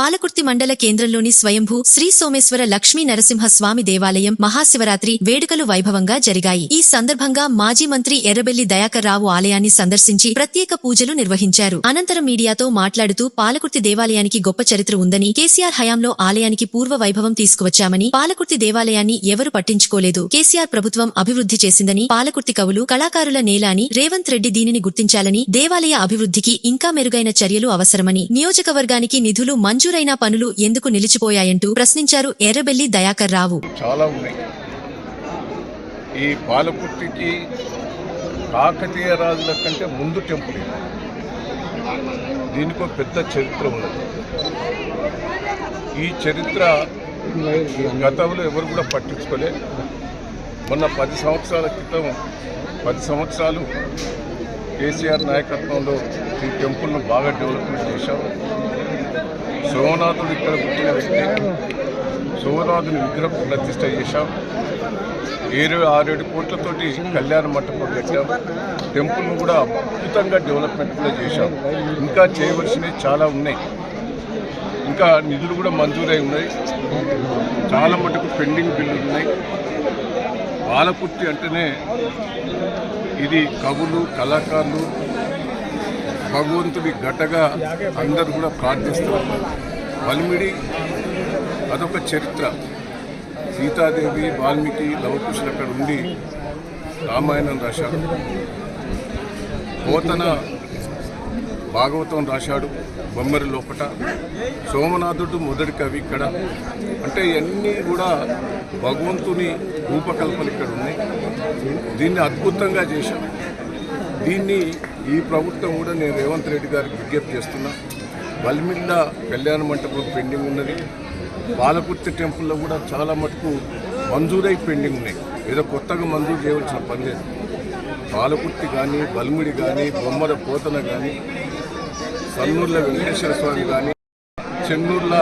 పాలకుర్తి మండల కేంద్రంలోని స్వయంభూ శ్రీ సోమేశ్వర లక్ష్మీ నరసింహ స్వామి దేవాలయం మహాశివరాత్రి వేడుకలు వైభవంగా జరిగాయి. ఈ సందర్భంగా మాజీ మంత్రి ఎర్రబెల్లి దయాకర్ రావు ఆలయాన్ని సందర్శించి ప్రత్యేక పూజలు నిర్వహించారు. అనంతరం మీడియాతో మాట్లాడుతూ పాలకుర్తి దేవాలయానికి గొప్ప చరిత్ర ఉందని కేసీఆర్ హయాంలో ఆలయానికి పూర్వ వైభవం తీసుకువచ్చామని పాలకుర్తి దేవాలయాన్ని ఎవరు పట్టించుకోలేదు. కేసీఆర్ ప్రభుత్వం అభివృద్ధి చేసిందని పాలకుర్తి కవులు కళాకారుల నేల అని రేవంత్ రెడ్డి దీనిని గుర్తించాలని దేవాలయ అభివృద్ధికి ఇంకా మెరుగైన చర్యలు అవసరమని నియోజకవర్గానికి నిధులు మంజూరైన పనులు ఎందుకు నిలిచిపోయాయంటూ ప్రశ్నించారు ఎర్రబెల్లి దయాకర్ రావు. చాలా ఉన్నాయి. ఈ పాలపుట్టికి కాకతీయ రాజుల కంటే ముందు టెంపుల్ దీనికి పెద్ద చరిత్ర ఉన్నది. ఈ చరిత్ర గతంలో ఎవరు కూడా పట్టించుకోలే. మొన్న పది సంవత్సరాల క్రితం పది సంవత్సరాలు కేసీఆర్ నాయకత్వంలో ఈ టెంపుల్ను బాగా డెవలప్మెంట్ చేశాం సోమనాథుడు ఇక్కడ పుట్టిన వ్యక్తి. సోమనాథుని విగ్రహం ప్రతిష్ట చేశాం. ఏడు ఆరేడు కోట్లతోటి కళ్యాణ మంటపం కట్టాం. టెంపుల్ను కూడా అద్భుతంగా డెవలప్మెంట్ కూడా చేశాం. ఇంకా చేయవలసినవి చాలా ఉన్నాయి. ఇంకా నిధులు కూడా మంజూరై ఉన్నాయి. చాలా మటుకు పెండింగ్ బిల్లులు ఉన్నాయి. బాలకుర్తి అంటేనే ఇది కవులు కళాకారులు భగవంతుడి గట్టగా అందరూ కూడా ప్రార్థిస్తారు వల్మిడి అదొక చరిత్ర. సీతాదేవి వాల్మీకి లవకుశులు అక్కడ ఉండి రామాయణం రాశాడు. పోతన భాగవతం రాశాడు బొమ్మరి లోపట. సోమనాథుడు మొదటి కవి ఇక్కడ. అంటే ఇవన్నీ కూడా భగవంతుని రూపకల్పన ఇక్కడ ఉన్నాయి. దీన్ని అద్భుతంగా చేశాం దీన్ని ఈ ప్రభుత్వం కూడా నేను రేవంత్ రెడ్డి గారికి విజ్ఞప్తి చేస్తున్నా. వల్మిల్ల కళ్యాణ మంటపం పెండింగ్ ఉన్నది. బాలకుర్తి టెంపుల్లో కూడా చాలా మటుకు మంజూరై పెండింగ్ ఉన్నాయి. ఏదో కొత్తగా మంజూరు చేయవలసిన పని లేదు. పాలకుర్తి కానీ బల్మిడి కానీ బొమ్మల పోతన కానీ సన్నూర్ల వెంకటేశ్వర స్వామి కానీ చెన్నూర్ల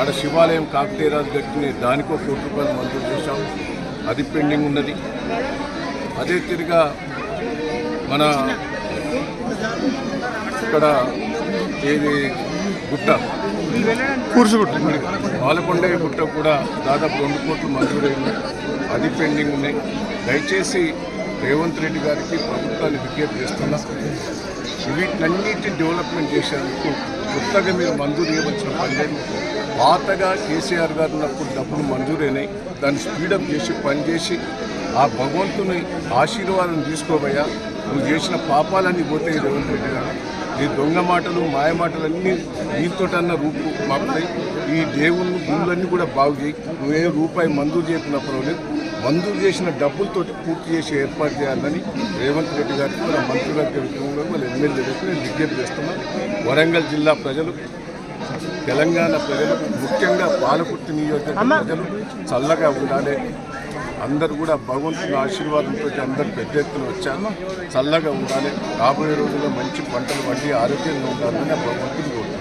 ఆడ శివాలయం కాకతీయరాజు గట్టిని దానికో కోటి రూపాయలు మంజూరు చేశాం. అది పెండింగ్ ఉన్నది. అదే తిరిగా మన ఇక్కడ ఏది గుట్ట? కూర్చుగుట్ట. పాలకొండ గుట్ట కూడా దాదాపు రెండు కోట్లు మంజూరైంది అది పెండింగ్ ఉన్నాయి. దయచేసి రేవంత్ రెడ్డి గారికి ప్రభుత్వాన్ని విజ్ఞప్తి చేస్తున్నా. వీటన్నిటి డెవలప్మెంట్ చేసేందుకు కొత్తగా మీరు మంజూరు ఇవ్వవలసిన పని పాతగా కేసీఆర్ గారు ఉన్నప్పుడు డబ్బులు మంజూరైనాయి దాన్ని స్పీడప్ చేసి పనిచేసి ఆ భగవంతుని ఆశీర్వాదం తీసుకోబోయా. నువ్వు చేసిన పాపాలన్నీ పోతాయి రేవంత్ రెడ్డి గారు ఈ దొంగ మాటలు మాయ మాటలన్నీ నీతోటన్న రూపు మాపుతాయి. ఈ దేవుళ్ళు గుళ్ళన్నీ కూడా బాగు చేయి. నువ్వే రూపాయి మంజూరు చేయకున్న పర్వాలేదు. మంజూరు చేసిన డబ్బులతోటి పూర్తి చేసి ఏర్పాటు చేయాలని రేవంత్ రెడ్డి గారికి కూడా మంత్రివర్గ విషయంలో వాళ్ళ ఎమ్మెల్యేలకు నేను విజ్ఞప్తి చేస్తున్నాను వరంగల్ జిల్లా ప్రజలు తెలంగాణ ప్రజలు ముఖ్యంగా పాలకుర్తి నియోజకవర్గ ప్రజలు చల్లగా ఉండాలి. అందరు కూడా భగవంతుని ఆశీర్వాదంతో అందరు పెద్ద ఎత్తున వచ్చాను. చల్లగా ఉండాలి. రాబోయే రోజుల్లో మంచి పంటలు పండి ఆరోగ్యంగా ఉండాలని భగవంతుని కోరుతున్నాను.